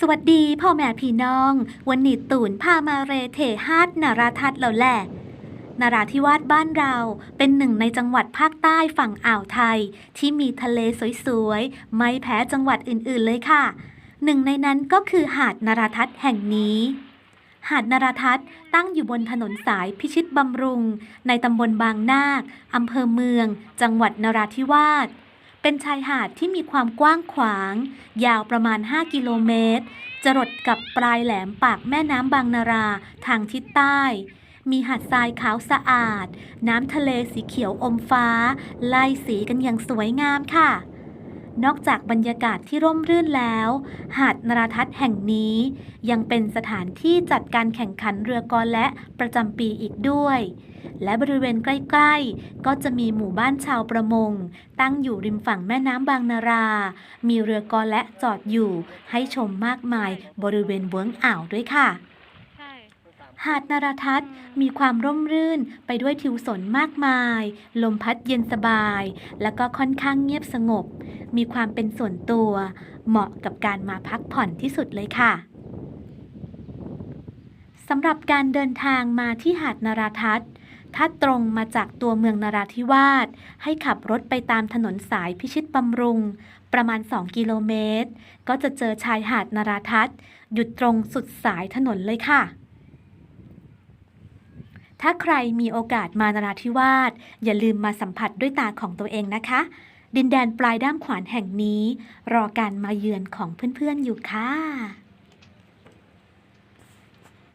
สวัสดีพ่อแม่พี่น้อง วันนี้ตูนพามาเรเทฮาดนาราทัศน์แล้วแหละนาราธิวาสบ้านเราเป็นหนึ่งในจังหวัดภาคใต้ฝั่งอ่าวไทย ที่มีทะเลสวยๆ ไม่แพ้จังหวัดอื่นๆเลยค่ะ หนึ่งในนั้นก็คือหาดนาราทัศน์แห่งนี้หาดนาราทัศน์ตั้งอยู่บนถนนสายพิชิตบำรุง ในตำบลบางนาคอำเภอเมือง จังหวัดนราธิวาส เป็นชายหาดที่มีความกว้างขวาง ยาวประมาณ 5 กิโลเมตร จรดกับปลายแหลมปากแม่น้ำบางนาราทางทิศใต้ มีหาดทรายขาวสะอาด น้ำทะเลสีเขียวอมฟ้า ไล่สีกันอย่างสวยงามค่ะ นอกจากบรรยากาศที่ร่มรื่นแล้ว หาดนราทัศน์แห่งนี้ ยังเป็นสถานที่จัดการแข่งขันเรือกอและประจำปีอีกด้วย และบริเวณใกล้ๆ ก็จะมีหมู่บ้านชาวประมง ตั้งอยู่ริมฝั่งแม่น้ำบางนารา มีเรือกอและจอดอยู่ ให้ชมมากมายบริเวณเวิ้งอ่าวด้วยค่ะ หาดนาราทัศน์มีความร่มรื่นไปด้วยทิวสนมากมาย ลมพัดเย็นสบาย แล้วก็ค่อนข้างเงียบสงบ มีความเป็นส่วนตัว เหมาะกับการมาพักผ่อนที่สุดเลยค่ะสำหรับการเดินทางมาที่หาดนาราทัศน์ถ้าตรงมาจากตัวเมืองนาราธิวาส ให้ขับรถไปตามถนนสายพิชิตบำรุง ประมาณ 2 กิโลเมตร ก็จะเจอชายหาดนาราทัศน์หยุดตรงสุดสายถนนเลยค่ะ ถ้าใครมีโอกาสมานาราธิวาสอย่าลืมมาสัมผัสด้วยตาของตัวเองนะคะ ดินแดนปลายด้ามขวานแห่งนี้ รอการมาเยือนของเพื่อนๆอยู่ค่ะ